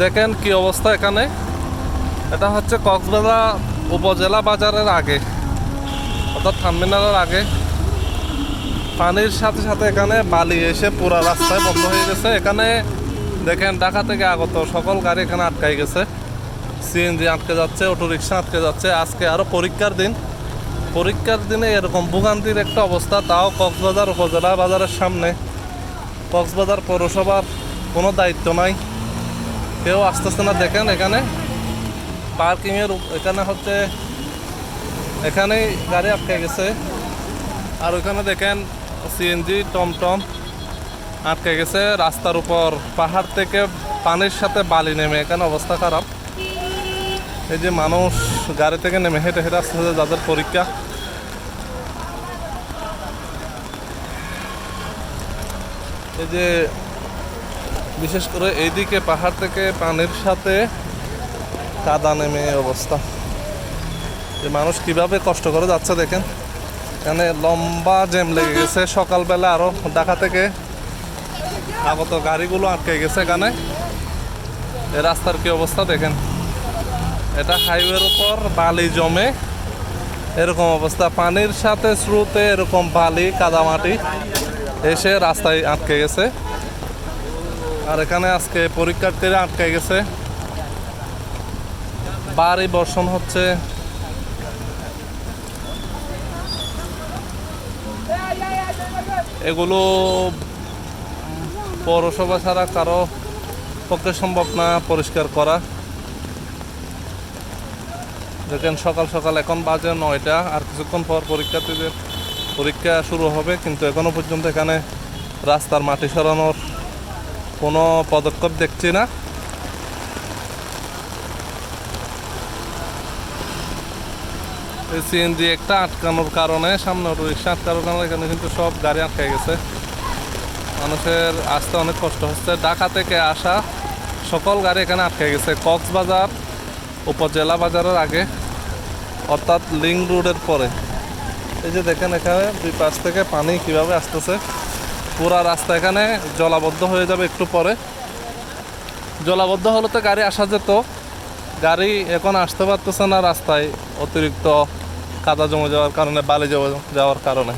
দেখেন কি অবস্থা এখানে। এটা হচ্ছে কক্সবাজার উপজেলা বাজারের আগে, অর্থাৎ থার্মিনালের আগে। পানির সাথে সাথে এখানে বালি এসে পুরা রাস্তায় বন্ধ হয়ে গেছে। এখানে দেখেন ঢাকা থেকে আগত সকল গাড়ি এখানে আটকাই গেছে। সিএনজি আটকে যাচ্ছে অটো রিক্সা আটকে যাচ্ছে। আজকে আরও পরীক্ষার দিন। পরীক্ষার দিনে এরকম ভোগান্তির একটা অবস্থা, তাও কক্সবাজার উপজেলা বাজারের সামনে। কক্সবাজার পৌরসভার কোনো দায়িত্ব নাই। কেউ আসতেছে না, দেখেন এখানে। পার্কিংয়ের এখানে হচ্ছে, এখানেই গাড়ি আটকে গেছে। আর ওইখানে দেখেন সিএনজি টমটম আটকে গেছে। রাস্তার উপর, পাহাড় থেকে পানির সাথে বালি নেমে, এখানে অবস্থা খারাপ। এই যে মানুষ গাড়ি থেকে নেমে, হেঁটে হেঁটে আসতেছে যাদের পরীক্ষা। এই যে বিশেষ করে এইদিকে পাহাড় থেকে পানির সাথে কাদা নেমে অবস্থা। যে মানুষ কীভাবে কষ্ট করে যাচ্ছে দেখেন। এখানে লম্বা জ্যাম লেগে গেছে। সকালবেলা আরও ঢাকা থেকে আগত গাড়িগুলো আটকে গেছে এখানে। এই রাস্তার কি অবস্থা দেখেন। এটা হাইওয়ের উপর বালি জমে। এরকম অবস্থা। পানির সাথে স্রোতে এরকম বালি, কাদামাটি এসে রাস্তায় আটকে গেছে। আর এখানে আজকে পরীক্ষার্থীরা আটকে গেছে। বাড়ি বর্ষণ হচ্ছে। এগুলো পৌরসভা ছাড়া কারও পক্ষে সম্ভব না পরিষ্কার করা। দেখেন সকাল সকাল এখন বাজে নয়টা আর কিছুক্ষণ পর পরীক্ষার্থীদের পরীক্ষা শুরু হবে, কিন্তু এখনও পর্যন্ত এখানে রাস্তার মাটি সরানোর কোনো পদক্ষেপ দেখছি না। এই সিএনজি একটা আটকানোর কারণে সামনে রিক্সা আটকানোর কারণে এখানে কিন্তু সব গাড়ি আটকে গেছে। মানুষের আসতে অনেক কষ্ট হচ্ছে। ঢাকা থেকে আসা সকল গাড়ি এখানে আটকে গেছে। কক্সবাজার, উপজেলা বাজারের আগে, অর্থাৎ লিঙ্ক রোডের পরে। এই যে দেখেন এখানে দুই পাশ থেকে পানি কীভাবে আসতেছে। পুরা রাস্তা এখানে জলাবদ্ধ হয়ে যাবে একটু পরে। জলাবদ্ধ হলে তো গাড়ি আসা যেত। গাড়ি এখন আসতে পারতেছে না রাস্তায় অতিরিক্ত কাদা জমে যাওয়ার কারণে, বালি জমে যাওয়ার কারণে।